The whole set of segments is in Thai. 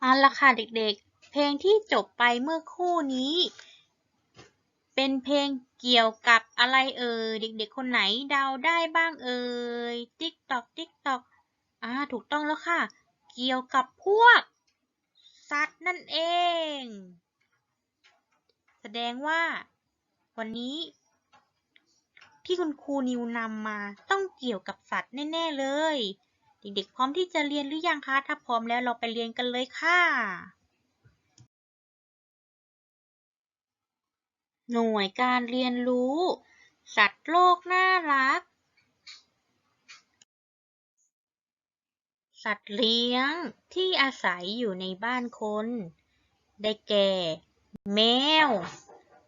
เอาละค่ะเด็กๆ เพลงที่จบไปเมื่อคู่นี้ เป็นเพลงเกี่ยวกับอะไรเอ่ยเด็กๆ คนไหนเดาได้บ้างเอ่ยติ๊กตอกติ๊กตอกอ่าถูกต้องแล้วค่ะ เกี่ยวกับพวก สัตว์นั่นเอง แสดงว่า วันนี้ ที่คุณครูนิวนำมาต้องเกี่ยวกับสัตว์แน่ ๆ เลย เด็กๆ พร้อมที่จะเรียนหรือยังคะ ถ้าพร้อมแล้วเราไปเรียนกันเลยค่ะ หน่วยการเรียนรู้ สัตว์โลกน่ารัก สัตว์เลี้ยงที่อาศัยอยู่ในบ้านคน ได้แก่ แมว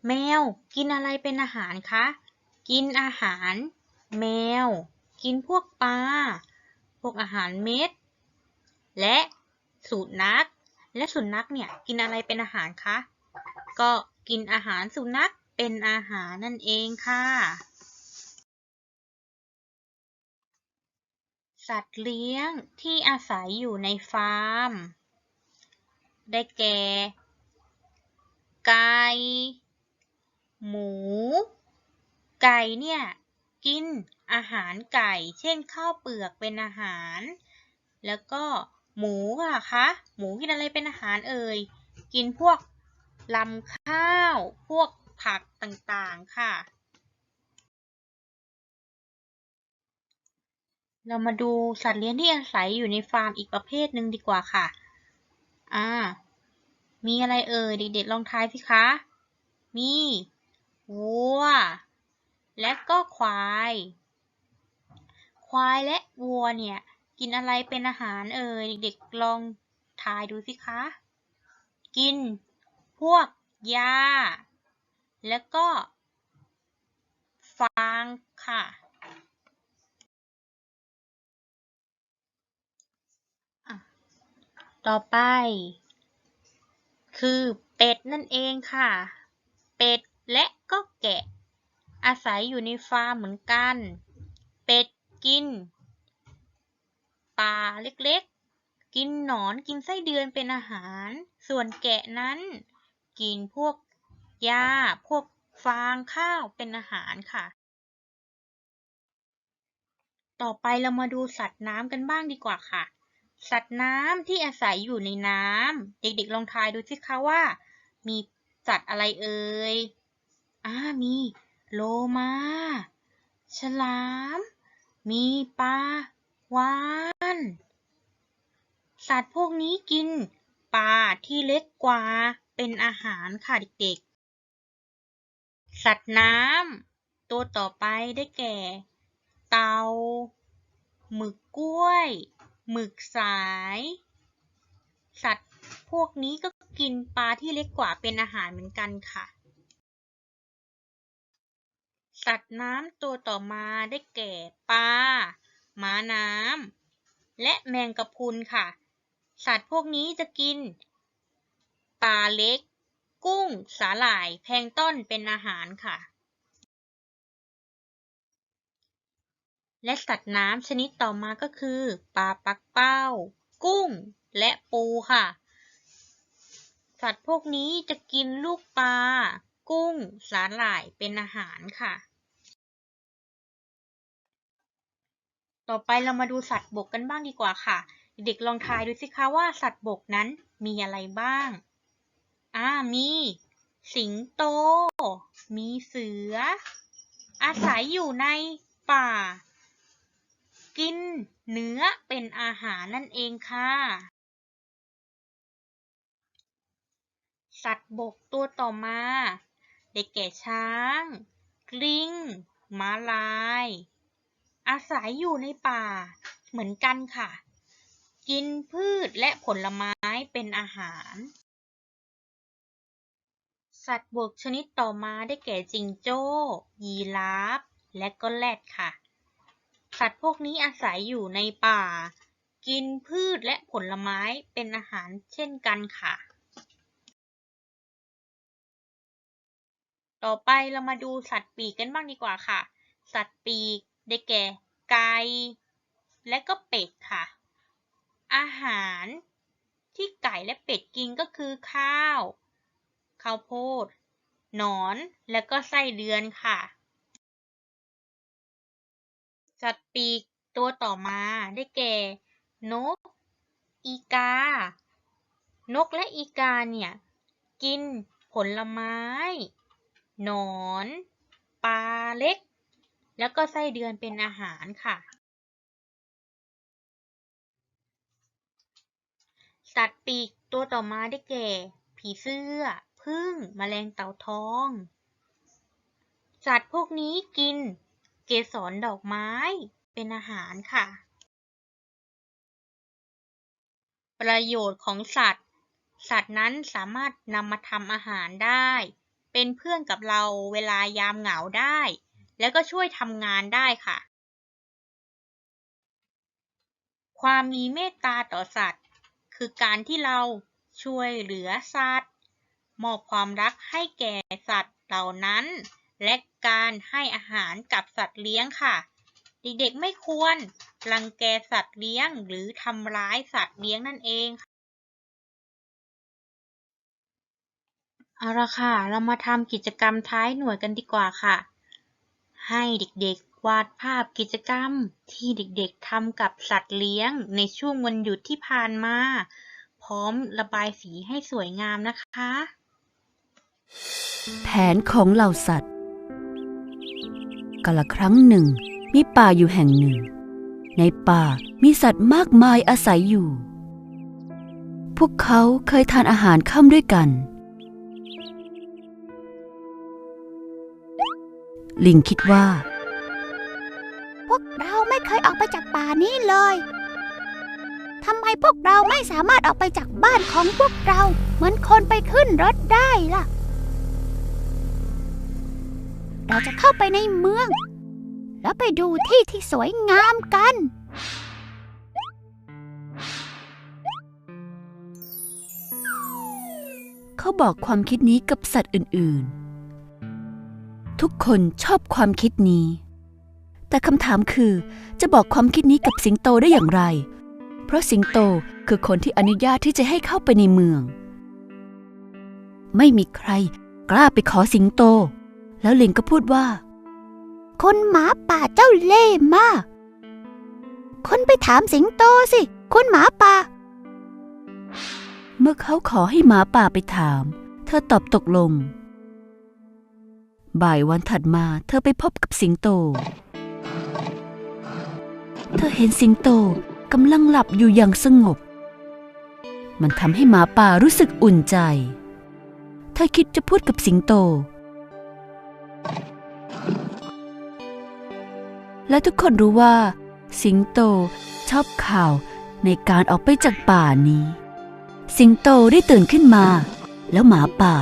แมว กินอะไรเป็นอาหารคะ กินอาหาร แมว กินพวกปลา พวกอาหารเม็ด และสุนัขและสุนัขเนี่ยกินอะไรเป็นอาหารคะ ก็กินอาหารสุนัขเป็นอาหารนั่นเองค่ะ สัตว์เลี้ยงที่อาศัยอยู่ในฟาร์ม ได้แก่ ไก่ หมู ไก่เนี่ย กินอาหารไก่ เช่นข้าวเปลือกเป็นอาหาร แล้วก็หมูอะคะ หมูกินอะไรเป็นอาหารเอ่ย กินพวกลำข้าว พวกผักต่างๆค่ะ เรามาดูสัตว์เลี้ยงที่อาศัยอยู่ในฟาร์มอีกประเภทหนึ่งดีกว่าค่ะ อ่า มีอะไรเอ่ยเด็กๆลองทายสิคะ มีวัว และก็ควาย ควายและวัวเนี่ย กินอะไรเป็นอาหารเอ่ยเด็กๆลองทายดูสิคะ กิน พวกหญ้า แล้วก็ ฟางค่ะ ต่อไป คือเป็ดนั่นเองค่ะ เป็ดและก็แกะ อาศัยอยู่ในฟาร์มเหมือนกัน เป็ดกินปลาเล็กๆ กินหนอนกินไส้เดือนเป็นอาหาร ส่วนแกะนั้น กินพวกหญ้าพวกฟางข้าวเป็นอาหารค่ะ ต่อไปเรามาดูสัตว์น้ำกันบ้างดีกว่าค่ะ สัตว์น้ำที่อาศัยอยู่ในน้ำเด็กๆลองทายดูสิคะว่า มีสัตว์อะไรเอ่ยอ่ามี โลมา ฉลาม มีปลาวาฬสัตว์พวกนี้กินปลาที่เล็กกว่าเป็นอาหารค่ะเด็กๆ สัตว์น้ำตัวต่อไปได้แก่ เต่าหมึกกล้วย หมึกสาย สัตว์พวกนี้ก็กินปลาที่เล็กกว่าเป็นอาหารเหมือนกันค่ะ สัตว์น้ำตัวต่อมาได้แก่ปลาหมาน้ำและแมงกะพรุนค่ะ สัตว์พวกนี้จะกินปลาเล็ก กุ้ง สาหร่าย แพลงต้นเป็นอาหารค่ะ และสัตว์น้ำชนิดต่อมาก็คือปลาปักเป้า กุ้ง และปูค่ะ สัตว์พวกนี้จะกินลูกปลา กุ้ง สาหร่ายเป็นอาหารค่ะ ต่อไปเรามาดูสัตว์บกกันบ้างดีกว่าค่ะ เด็กลองทายดูสิคะว่าสัตว์บกนั้นมีอะไรบ้าง อ่า มี สิงโต มีเสือ อาศัยอยู่ในป่า กินเนื้อเป็นอาหารนั่นเองค่ะ สัตว์บกตัวต่อมาได้แก่ช้าง กลิงม้าลาย อาศัยอยู่ในป่าเหมือนกันค่ะ กินพืชและผลไม้เป็นอาหาร สัตว์บวกชนิดต่อมาได้แก่จิงโจ้ ยีราฟ และก็แรดค่ะ สัตว์พวกนี้อาศัยอยู่ในป่า กินพืชและผลไม้เป็นอาหารเช่นกันค่ะต่อไปเรามาดูสัตว์ปีกกันบ้างดีกว่าค่ะ สัตว์ปีก ได้แก่ ไก่ และก็เป็ดค่ะ อาหารที่ไก่และเป็ดกินก็คือข้าว ข้าวโพด หนอน และก็ไส้เดือนค่ะ สัตว์ปีกตัวต่อมาได้แก่ นก อีกา นกและอีกาเนี่ย กินผลไม้ หนอน ปลาเล็ก แล้วก็ไส้เดือนเป็นอาหารค่ะ สัตว์ปีกตัวต่อมาได้แก่ ผีเสื้อผึ้งแมลงเต่าทอง สัตว์พวกนี้กิน เกสรดอกไม้เป็นอาหารค่ะ ประโยชน์ของสัตว์ สัตว์นั้นสามารถนำมาทำอาหารได้ เป็นเพื่อนกับเราเวลายามเหงาได้ แล้วก็ช่วยทำงานได้ค่ะ ความมีเมตตาต่อสัตว์ คือการที่เราช่วยเหลือสัตว์ มอบความรักให้แก่สัตว์เหล่านั้น และการให้อาหารกับสัตว์เลี้ยงค่ะ เด็กๆไม่ควรรังแกสัตว์เลี้ยงหรือทำร้ายสัตว์เลี้ยงนั่นเองเอาละค่ะ เรามาทำกิจกรรมท้ายหน่วยกันดีกว่าค่ะ ให้เด็กๆ วาดภาพกิจกรรม ที่เด็กๆทำกับสัตว์เลี้ยง ในช่วงวันหยุดที่ผ่านมา พร้อมระบายสีให้สวยงามนะคะ แผนของเหล่าสัตว์กาละครั้งหนึ่ง มีป่าอยู่แห่งหนึ่ง ในป่ามีสัตว์มากมายอาศัยอยู่ พวกเขาเคยทานอาหารค่ำด้วยกัน ลิงคิดว่า พวกเราไม่เคยออกไปจากป่านี้เลยทำไมพวกเราไม่สามารถออกไปจากบ้านของพวกเรา เหมือนคนไปขึ้นรถได้ล่ะ เราจะเข้าไปในเมือง แล้วไปดูที่ที่สวยงามกัน เขาบอกความคิดนี้กับสัตว์อื่น ๆ ทุกคนชอบความคิดนี้ แต่คำถามคือจะบอกความคิดนี้กับสิงโตได้อย่างไร เพราะสิงโตคือคนที่อนุญาตที่จะให้เข้าไปในเมือง ไม่มีใครกล้าไปขอสิงโต แล้วลิงก็พูดว่า คนหมาป่าเจ้าเล่มาก คนไปถามสิงโตสิคุณหมาป่า เมื่อเขาขอให้หมาป่าไปถาม เธอตอบตกลง บ่ายวันถัดมาเธอไปพบกับสิงโต เธอเห็นสิงโตกำลังหลับอยู่อย่างสงบ มันทำให้หมาป่ารู้สึกอุ่นใจ เธอคิดจะพูดกับสิงโต และทุกคนรู้ว่า สิงโตชอบข่าวในการออกไปจากป่านี้ สิงโตได้ตื่นขึ้นมา แล้วหมาป่า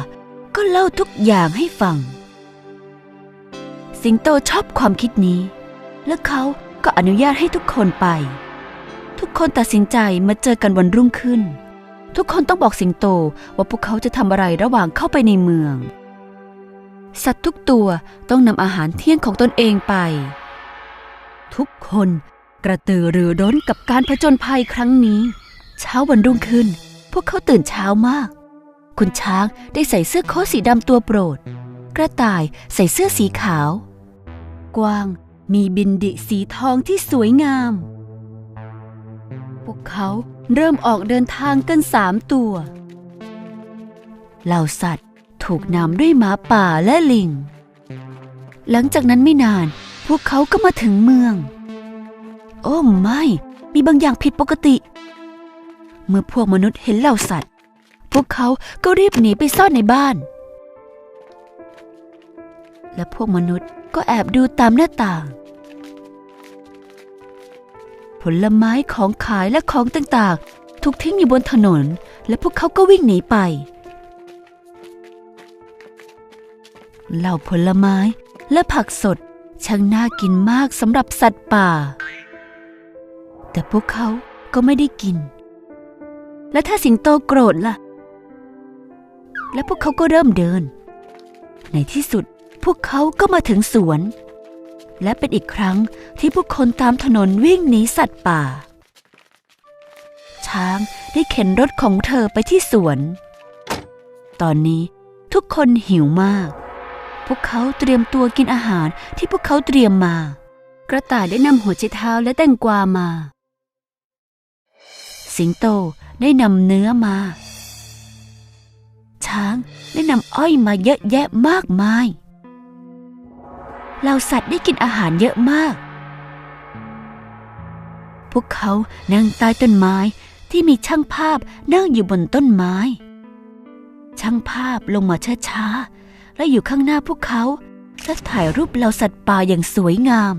ก็เล่าทุกอย่างให้ฟัง สิงโตชอบความคิดนี้ และเขาก็อนุญาตให้ทุกคนไป ทุกคนตัดสินใจมาเจอกันวันรุ่งขึ้น ทุกคนต้องบอกสิงโตว่าพวกเขาจะทำอะไรระหว่างเข้าไปในเมือง สัตว์ทุกตัวต้องนำอาหารเที่ยงของตนเองไป ทุกคนกระตือรือร้นกับการผจญภัยครั้งนี้ เช้าวันรุ่งขึ้น พวกเขาตื่นเช้ามาก คุณช้างได้ใส่เสื้อโค้ทสีดำตัวโปรด กระต่ายใส่เสื้อสีขาว กวางมีบินดิสีทองที่สวยงาม พวกเขาเริ่มออกเดินทางกันสามตัว เหล่าสัตว์ถูกนำด้วยหมาป่าและลิง หลังจากนั้นไม่นาน พวกเขาก็มาถึงเมือง โอ้ไม่ มีบางอย่างผิดปกติ เมื่อพวกมนุษย์เห็นเหล่าสัตว์ พวกเขาก็รีบหนีไปซ่อนในบ้าน และพวกมนุษย์ ก็แอบดูตามหน้าต่าง ผลไม้ของขายและของต่างๆ ถูกทิ้งอยู่บนถนน และพวกเขาก็วิ่งหนีไป เหล่าผลไม้และผักสดช่างน่ากินมากสำหรับสัตว์ป่า แต่พวกเขาก็ไม่ได้กิน และถ้าสิงโตโกรธล่ะ และพวกเขาก็เริ่มเดิน ในที่สุด พวกเขาก็มาถึงสวน และเป็นอีกครั้งที่ผู้คนตามถนนวิ่งหนีสัตว์ป่า ช้างได้เข็นรถของเธอไปที่สวน ตอนนี้ทุกคนหิวมาก พวกเขาเตรียมตัวกินอาหารที่พวกเขาเตรียมมา กระต่ายได้นำหัวไชเท้าและแตงกวามา สิงโตได้นำเนื้อมา ช้างได้นำอ้อยมาเยอะแยะมากมาย เหล่าสัตว์ได้กินอาหารเยอะมาก พวกเขานั่งใต้ต้นไม้ที่มีช่างภาพนั่งอยู่บนต้นไม้ ช่างภาพลงมาช้าๆ และอยู่ข้างหน้าพวกเขาและถ่ายรูปเหล่าสัตว์ป่าอย่างสวยงาม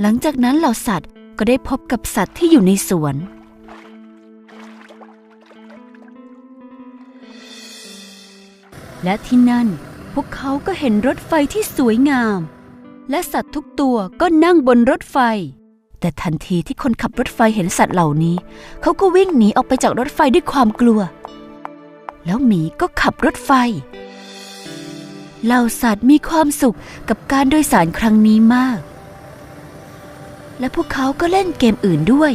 หลังจากนั้นเหล่าสัตว์ก็ได้พบกับสัตว์ที่อยู่ในสวน และที่นั่นพวกเขาก็เห็นรถไฟที่สวยงาม และสัตว์ทุกตัวก็นั่งบนรถไฟ แต่ทันทีที่คนขับรถไฟเห็นสัตว์เหล่านี้ เขาก็วิ่งหนีออกไปจากรถไฟด้วยความกลัว แล้วหมีก็ขับรถไฟ เหล่าสัตว์มีความสุขกับการโดยสารครั้งนี้มาก และพวกเขาก็เล่นเกมอื่นด้วย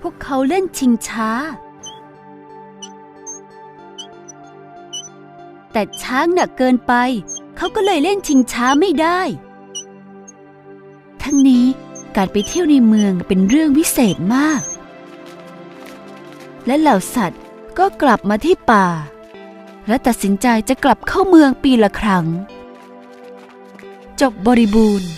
พวกเขาเล่นชิงช้า แต่ช้างหนักเกินไป เขาก็เลยเล่นชิงช้าไม่ได้ ทั้งนี้การไปเที่ยวในเมืองเป็นเรื่องวิเศษมาก และเหล่าสัตว์ก็กลับมาที่ป่า และตัดสินใจจะกลับเข้าเมืองปีละครั้ง จบบริบูรณ์